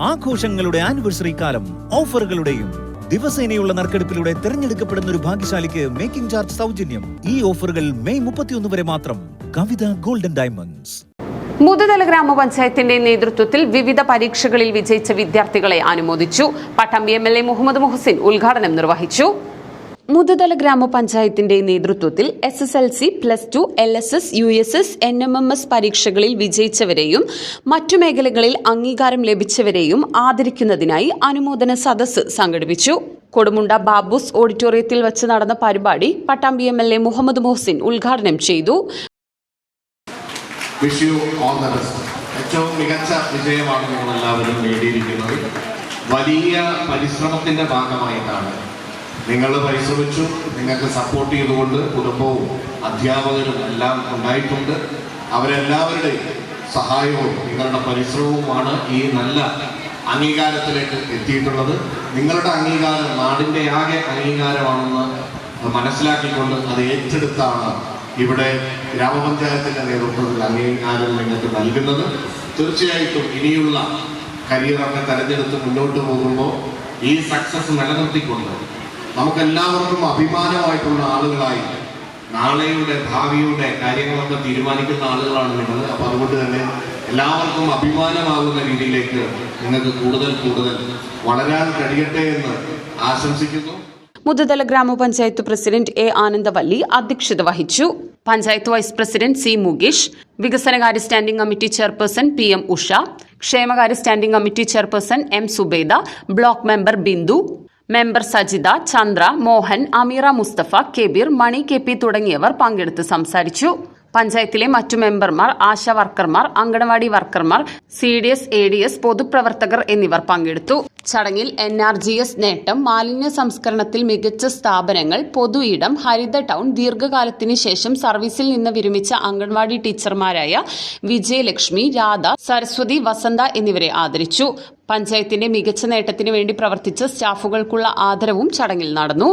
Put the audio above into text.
ആഘോഷങ്ങളുടെ ആനിവേഴ്സറി കാലം ഓഫറുകളുടെയും ദിവസേനയുള്ള നറുക്കെടുപ്പിലൂടെ തിരഞ്ഞെടുക്കപ്പെടുന്ന ഒരു ഭാഗ്യശാലിക്ക് മേക്കിംഗ് ചാർജ് സൗജന്യം. ഈ ഓഫറുകൾ മെയ് മുപ്പത്തിയൊന്ന് വരെ മാത്രം. കവിത ഗോൾഡൻ ഡയമണ്ട്സ് മുതുതല ഗ്രാമപഞ്ചായത്തിന്റെ നേതൃത്വത്തിൽ വിവിധ പരീക്ഷകളിൽ വിജയിച്ച വിദ്യാർത്ഥികളെ അനുമോദിച്ചു. പട്ടം M L A Muhammad Muhsin ഉദ്ഘാടനം നിർവഹിച്ചു. മുതുതല ഗ്രാമപഞ്ചായത്തിന്റെ നേതൃത്വത്തിൽ S S L C plus two L S S U S S N M M S പരീക്ഷകളിൽ വിജയിച്ചവരെയും മറ്റു മേഖലകളിൽ അംഗീകാരം ലഭിച്ചവരെയും ആദരിക്കുന്നതിനായി അനുമോദന സദസ്സ് സംഘടിപ്പിച്ചു. കൊടുമുണ്ട ബാബൂസ് ഓഡിറ്റോറിയത്തിൽ വെച്ച് നടന്ന പരിപാടി Pattambi M L A Muhammad Muhsin ഉദ്ഘാടനം ചെയ്തു. എല്ലാവരും വലിയ പരിശ്രമത്തിന്റെ ഭാഗമായിട്ടാണ് നിങ്ങൾ പരിശ്രമിച്ചു നിങ്ങൾക്ക് സപ്പോർട്ട് ചെയ്തുകൊണ്ട് കുടുംബവും അധ്യാപകരും എല്ലാം ഉണ്ടായിട്ടുണ്ട്. അവരെല്ലാവരുടെയും സഹായവും നിങ്ങളുടെ പരിശ്രമവുമാണ് ഈ നല്ല അംഗീകാരത്തിലേക്ക് എത്തിയിട്ടുള്ളത്. നിങ്ങളുടെ അംഗീകാരം നാടിന്റെ ആകെ അംഗീകാരമാണെന്ന് മനസ്സിലാക്കിക്കൊണ്ട് അത് ഏറ്റെടുത്താണ് ഇവിടെ ഗ്രാമപഞ്ചായത്തിന്റെ നേതൃത്വത്തിൽ അംഗീകാരം നിങ്ങൾക്ക് നൽകുന്നത്. തീർച്ചയായിട്ടും ഇനിയുള്ള കരിയറൊക്കെ തെരഞ്ഞെടുത്ത് മുന്നോട്ട് പോകുമ്പോൾ ഈ സക്സസ് നിലനിർത്തിക്കൊണ്ട് നമുക്കെല്ലാവർക്കും അഭിമാനമായിട്ടുള്ള ആളുകളായി നാളെയുടെ ഭാവിയുടെ കാര്യങ്ങളൊക്കെ തീരുമാനിക്കുന്ന ആളുകളാണ് നിങ്ങൾ അപ്പോൾ അതുകൊണ്ട് തന്നെ എല്ലാവർക്കും അഭിമാനമാകുന്ന രീതിയിലേക്ക് നിങ്ങൾക്ക് കൂടുതൽ കൂടുതൽ വളരാൻ കഴിയട്ടെ എന്ന് ആശംസിക്കുന്നു. മുതുതല ഗ്രാമപഞ്ചായത്ത് പ്രസിഡന്റ് എ ആനന്ദവല്ലി അധ്യക്ഷത വഹിച്ചു. Panchayat vice president C Mukesh വികസനകാര്യ standing committee chairperson P M Usha ക്ഷേമകാര്യ standing committee chairperson M Subeda block member Bindu member Sajitha Chandra Mohan Ameera Mustafa Kabeer Mani K P തുടങ്ങിയവർ പങ്കെടുത്ത് സംസാരിച്ചു. പഞ്ചായത്തിലെ മറ്റു മെമ്പർമാർ ആശാ വർക്കർമാർ anganwadi വർക്കർമാർ C D S A D S പൊതുപ്രവർത്തകർ എന്നിവർ പങ്കെടുത്തു. ചടങ്ങിൽ എൻ ആർ ജി എസ് നേട്ടം മാലിന്യ സംസ്കരണത്തിൽ മികച്ച സ്ഥാപനങ്ങൾ പൊതു ഇടം ഹരിത ടൗൺ ദീർഘകാലത്തിന് ശേഷം സർവീസിൽ നിന്ന് വിരമിച്ച അംഗൻവാടി ടീച്ചർമാരായ വിജയലക്ഷ്മി രാധ സരസ്വതി വസന്ത എന്നിവരെ ആദരിച്ചു. പഞ്ചായത്തിന്റെ മികച്ച നേട്ടത്തിന് വേണ്ടി പ്രവർത്തിച്ച സ്റ്റാഫുകൾക്കുള്ള ആദരവും ചടങ്ങിൽ നടന്നു.